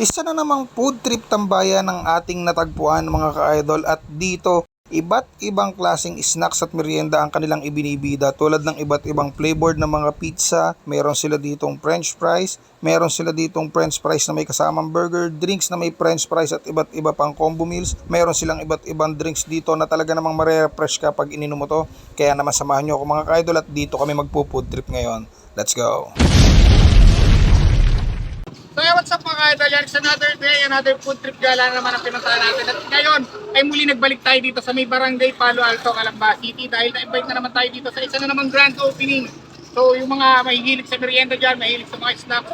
Isa na namang food trip tambayan ng ating natagpuan mga ka-idol at dito iba't ibang klaseng snacks at merienda ang kanilang ibinibida tulad ng iba't ibang flavored na mga pizza, meron sila ditong french fries, meron sila ditong french fries na may kasamang burger, drinks na may french fries at iba't iba pang combo meals, meron silang iba't ibang drinks dito na talaga namang marerefresh ka pag ininom mo to. Kaya naman samahan nyo ako mga ka-idol at dito kami magpo-food trip ngayon. Let's go! It's another day, another food trip gala naman ang pinuntahan natin. At ngayon ay muli nagbalik tayo dito sa may barangay Palo Alto, Calamba City dahil na-invite na naman tayo dito sa isa na namang grand opening. So yung mga mahihilig sa merienda dyan, mahihilig sa mga snacks.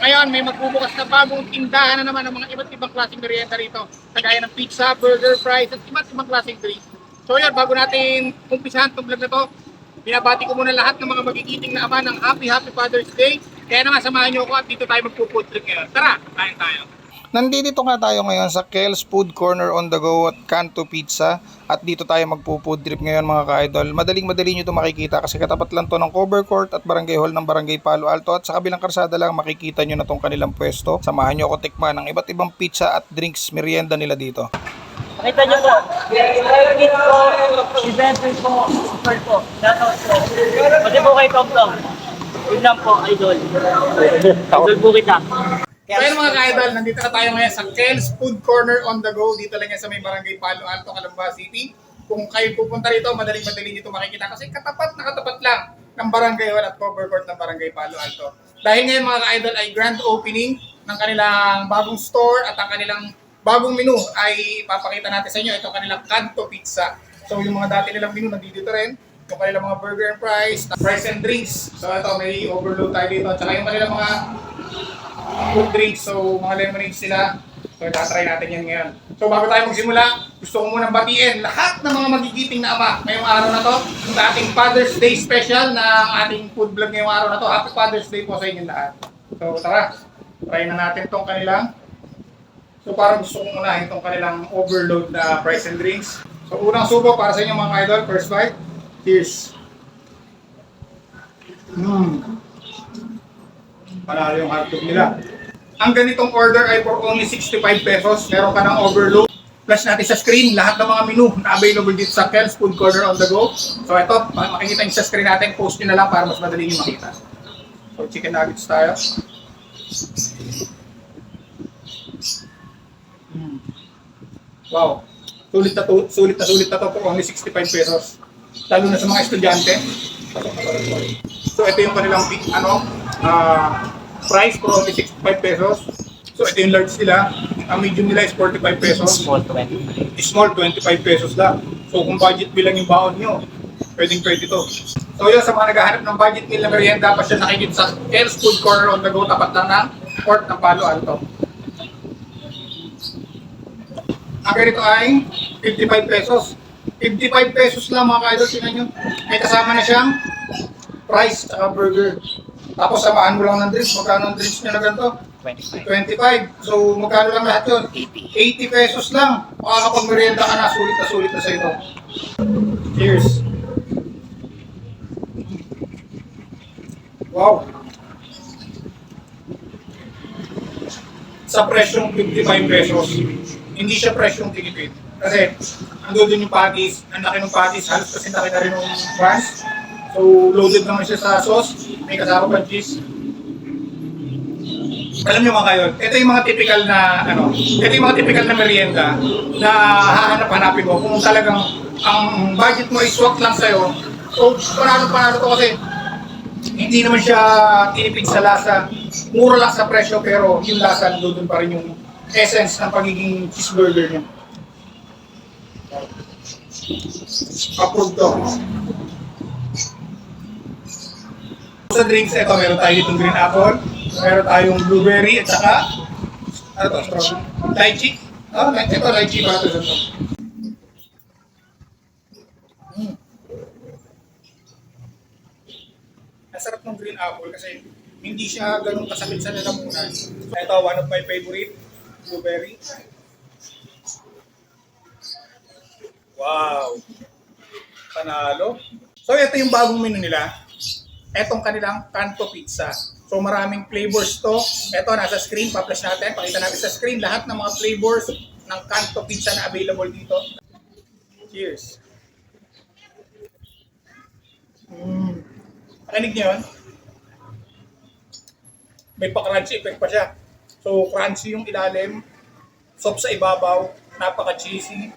Ngayon may magbubukas na bagong tindahan na naman ng mga iba't ibang klaseng merienda rito. Kagaya ng pizza, burger, fries at iba't ibang klaseng drinks. So yun, bago natin umpisahan itong vlog na to, Binabati ko muna lahat ng mga magigiting na ama ng Happy Happy Father's Day. Kaya naman samahan niyo ako at dito tayo magpo-food trip ngayon. Tara, kain tayo. Nandito nga tayo ngayon sa Kel's Food Corner on the Go at Canto Pizza at dito tayo magpo-food trip ngayon mga ka-idol. Madaling madali nyo ito makikita kasi katapat lang to ng cover court at barangay hall ng barangay Palo Alto at sa kabilang karsada lang makikita nyo na tong kanilang pwesto. Samahan nyo ako tikman ng iba't ibang pizza at drinks merienda nila dito. Makita niyo po, Erwin po, event po, super po, shoutout po. Pati po kay Tom Tom. Yun lang po, idol. Idol po kita. So yun mga ka-idol, nandito na tayo ngayon sa Kel's Food Corner on the Go. Dito lang yan sa may barangay Palo Alto, Calamba City. Kung kayo pupunta rito, madaling-madali nyo ito makikita kasi katapat na katapat lang ng barangay hall at cover court ng barangay Palo Alto. Dahil ngayon mga ka-idol ay grand opening ng kanilang bagong store at ang kanilang bagong menu ay ipapakita natin sa inyo itong kanilang Canto Pizza. So yung mga dati nilang menu nandito rin, yung kanilang mga burger and fries, fries and drinks. So ito may overload tayo dito. Tsaka yung kanilang mga food drinks, so mga lemonade sila. So itatry natin yan ngayon. So bago tayo magsimula, gusto ko munang batiin lahat ng mga magigiting na ama ngayong araw na to. Sa ating Father's Day special na ating food vlog ngayong araw na to. Happy Father's Day po sa inyo lahat. So tara, try na natin tong kanilang So parang gusto kong unahin itong kanilang overload na price and drinks. So unang subo para sa inyo mga idol, first bite. Cheers! Mmm! Panalo yung hotdog nila. Ang ganitong order ay for only 65 pesos. Meron ka ng overload. Flash natin sa screen lahat ng mga menu na available dito sa Kel's Food Corner on the go. So ito, makikita nyo sa screen natin. Post nyo na lang para mas madali nyo makita. So chicken nuggets tayo. Wow. Sulit na, to, sulit na sulit na to for only 65 pesos. Lalo na sa mga estudyante. So ito yung kanilang big, ano, ah, price for only 65 pesos. So ito yung large nila. Ang medium nila is 45 pesos. Small 20. Small 25 pesos lang. So kung budget bilang yung baon nyo, pwedeng pwede to. So yun, sa mga naghahanap ng budget na merienda, pa siya nakikita sa Kel's Food Corner on the go, tapat lang ng port ng Palo Alto. Ang ganito ay 55 pesos. 55 pesos lang mga ka-idol, tingnan nyo. May kasama na siyang price at burger. Tapos samahan mo lang ng drinks. Magkano ang drinks nyo na ganito? 25. 25. So magkano lang lahat yun? 80 pesos lang. Makakapag-merienda ka na, sulit na sulit na sa ito. Cheers. Wow. Sa presyong 55 pesos, hindi siya presyong tinipid. Kasi, ando dun yung patties, ang laki ng patties, halos kasi laki na rin ng buns. So, loaded naman siya sa sauce, may kasama pa cheese. Alam niyo mga kayo, ito yung mga typical na ano, ito yung mga typical na merienda na hahanap-hanapin mo kung talagang ang budget mo is swak lang sa'yo. So, panalo-panalo to kasi hindi naman siya tinipid sa lasa. Mura lang sa presyo pero yung lasa nandun pa rin yung essence ng pagiging cheeseburger niya. Approved to. Sa drinks, ito meron tayo ditong green apple, meron tayong blueberry at saka ano to, strawberry? Lychee? Ah, lychee. Ito, lychee ito? ito. Mm. Ang sarap ng green apple kasi hindi siya ganun kasakit sa lalamunan. Ito, one of my favorite, blueberry. Wow! Panalo. So, ito yung bagong menu nila. Etong kanilang Canto Pizza. So maraming flavors to. Ito, nasa screen, pa-flash natin. Pakita natin sa screen lahat ng mga flavors ng Kanto Pizza na available dito. Cheers. Mm. Pakinig niyo yun? May pa-crunchy effect pa siya. So, crunchy yung ilalim, soft sa ibabaw, napaka-cheesy.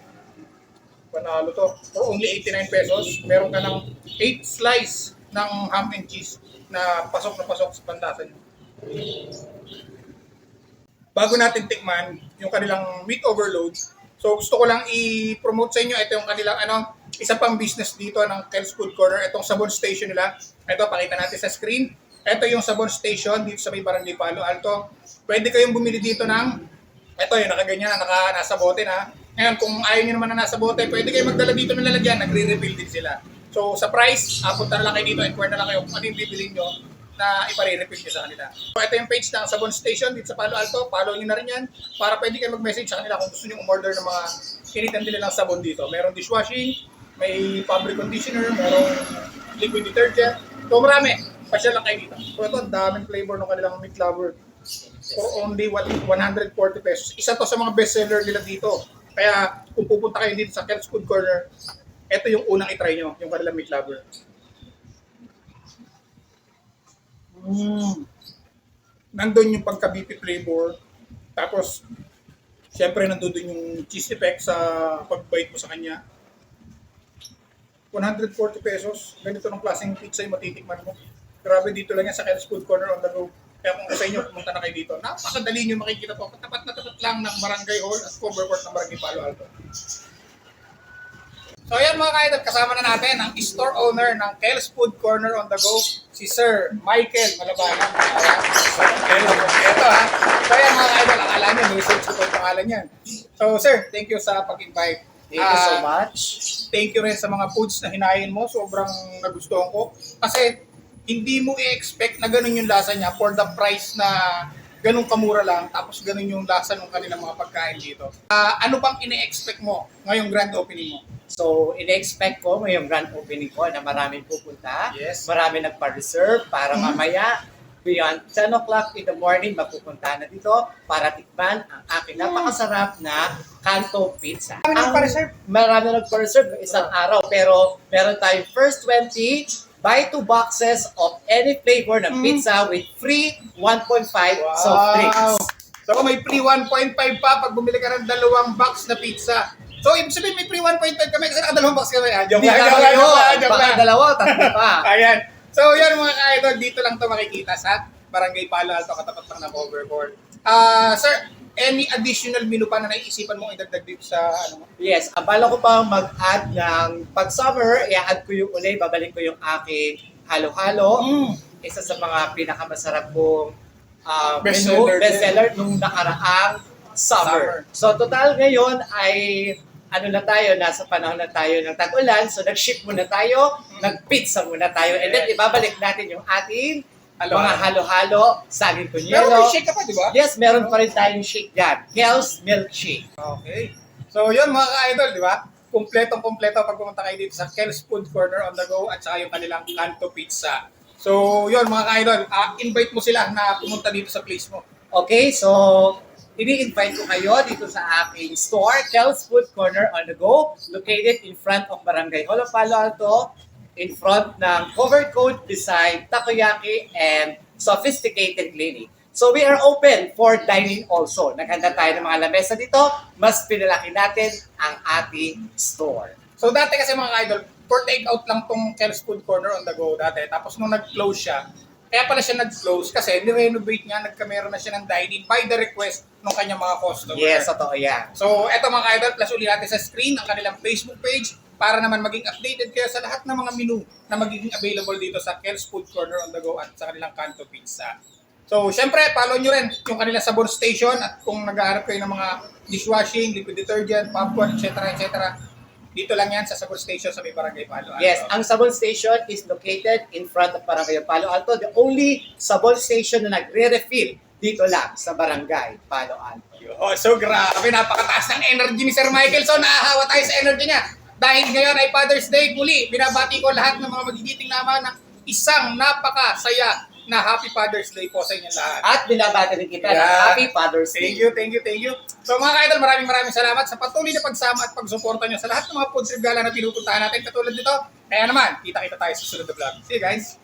Panalo to. For only 89 pesos, meron ka ng 8 slice ng ham and cheese na pasok na pasok sa pantasan nyo. Bago natin tikman yung kanilang meat overload, so gusto ko lang i-promote sa inyo, ito yung kanilang ano, isa pang business dito ng Kel's Food Corner, itong sabon station nila. Ito, pakita natin sa screen. Ito yung sabon station dito sa may Barangay Palo Alto. Pwede kayong bumili dito ng, ito yung nakaganyan, naka, nasa bote na. Ngayon, kung ayaw nyo naman na nasa bote, pwede kayo magdala dito ng lalagyan, nagre-refill din sila. So sa price, uh, punta na lang kayo dito, inquire na lang kayo kung ano yung bibilin nyo na ipare-refill nyo sa kanila. So ito yung page ng Sabon Station dito sa Palo Alto. Follow nyo na rin yan para pwede kayo mag-message sa kanila kung gusto nyo umorder ng mga kinitan nila ng sabon dito. Meron dishwashing, may fabric conditioner, merong liquid detergent. So marami. Pasyal lang kayo dito. So ito, daming flavor ng kanilang meat lover. For only what 140 pesos. Isa to sa mga bestseller nila dito. Kaya kung pupunta kayo dito sa Kel's Food Corner, ito yung unang itry nyo, yung kanilang meat lover. Mm. Nandun yung pagka-beefy flavor. Tapos, syempre nandun yung cheese effect sa pag-bite mo sa kanya. 140 pesos. Ganito ng klaseng pizza yung matitikman mo. Grabe dito lang yan sa Kel's Food Corner on the go. Kaya kung sa inyo, pumunta na kayo dito. Napakadali nyo makikita to. Tapat na tapat lang ng Barangay Hall at cover court ng Barangay Palo Alto. So ayan mga kaidol, kasama na natin ang store owner ng Kel's Food Corner on the Go, si Sir Michael Malabanan. Ayan. Ito ha. So ayan mga kaidol, akala nyo, research ko itong pangalan yan. So sir, thank you sa pag-invite. Thank you so Ah, much. Thank you rin sa mga foods na hinayin mo. Sobrang nagustuhan ko. Kasi hindi mo i-expect na ganun yung lasa niya for the price na ganun kamura lang. Tapos ganun yung lasa ng kanilang mga pagkain dito. Ah, ano bang ini-expect mo ngayong grand opening mo? So, ine-expect ko ngayong grand opening ko na maraming pupunta. Yes. Marami nagpa-reserve para Mhm. mamaya beyond 10 o'clock in the morning mapupunta na dito para tikman ang aking napakasarap na Kanto Pizza. Marami nagpa-reserve? Marami nagpa-reserve ng isang araw pero meron tayong first 20 buy two boxes of any flavor ng Mhm. pizza with free 1.5 soft drinks. So may free 1.5 pa pag bumili ka ng dalawang box na pizza. So ibig sabihin may free 1.5 kami kasi nakadalawang box kami. Ah, joke lang, ka joke lang, joke lang, joke Baka lang. dalawa, tatlo pa. Ayan. So yan mga ka-idol, dito lang to makikita sa Barangay Palo Alto, katapat lang ng overboard. Ah, sir, any additional menu pa na naiisipan mong idagdag dito sa ano? Yes, abala ko pa mag-add ng pag summer, i-add ko yung uli, babalik ko yung aking halo-halo. Isa sa mga pinakamasarap kong uh, Bestseller menu, din. bestseller nung nakaraang summer. So total ngayon ay ano na tayo, nasa panahon na tayo ng tag-ulan, so nag-ship muna tayo, nag-pizza muna tayo, and then ibabalik natin yung ating Halo-halo. mga halo-halo, saging kunyelo. may shake ka pa, di ba? Yes, meron pa rin tayong shake dyan. Kel's Milkshake. Okay. So yun mga ka-idol, di ba? Kumpletong-kumpleto pag pumunta kayo dito sa Kel's Food Corner on the go at saka yung kanilang Kanto Pizza. So yun mga ka-idol, ah, invite mo sila na pumunta dito sa place mo. Okay, so ini-invite ko kayo dito sa aking store, Kel's Food Corner on the Go, located in front of Barangay Holo Palo Alto, in front ng covered coat beside Takoyaki and Sophisticated Clinic. So we are open for dining also. Naghanda tayo ng mga lamesa dito, mas pinalaki natin ang ating store. So dati kasi mga ka-idol, for take out lang tong Kel's Food Corner on the go dati. Tapos nung nag-close siya, kaya pala siya nag-close kasi ni-renovate niya, nagkamera na siya ng dining by the request ng kanyang mga customer. Yes, totoo yan. So, eto mga ka-idol, plus uli natin sa screen ang kanilang Facebook page para naman maging updated kayo sa lahat ng mga menu na magiging available dito sa Kel's Food Corner on the go at sa kanilang Kanto Pizza. So, syempre, follow nyo rin yung kanilang sabon station at kung naghahanap kayo ng mga dishwashing, liquid detergent, popcorn, etc. etc. Dito lang yan sa sabon station sa may barangay Palo Alto. Yes, ang Sabon Station is located in front of Barangay Palo Alto. The only Sabon Station na nagre-refill dito lang sa Barangay Palo Alto. Oh, so grabe, napakataas ng energy ni Sir Michael. So naahawa tayo sa energy niya. Dahil ngayon ay Father's Day, muli, binabati ko lahat ng mga magigiting naman ng isang napakasaya na Happy Father's Day po sa inyong lahat. At binabati rin kita ng Yeah. Happy Father's Thank Day. you, thank you, thank you. So mga ka-idol, maraming maraming salamat sa patuloy na pagsama at pagsuporta nyo sa lahat ng mga food trip gala na pinupuntahan natin katulad nito. Kaya naman, kita-kita tayo sa susunod na vlog. See you guys!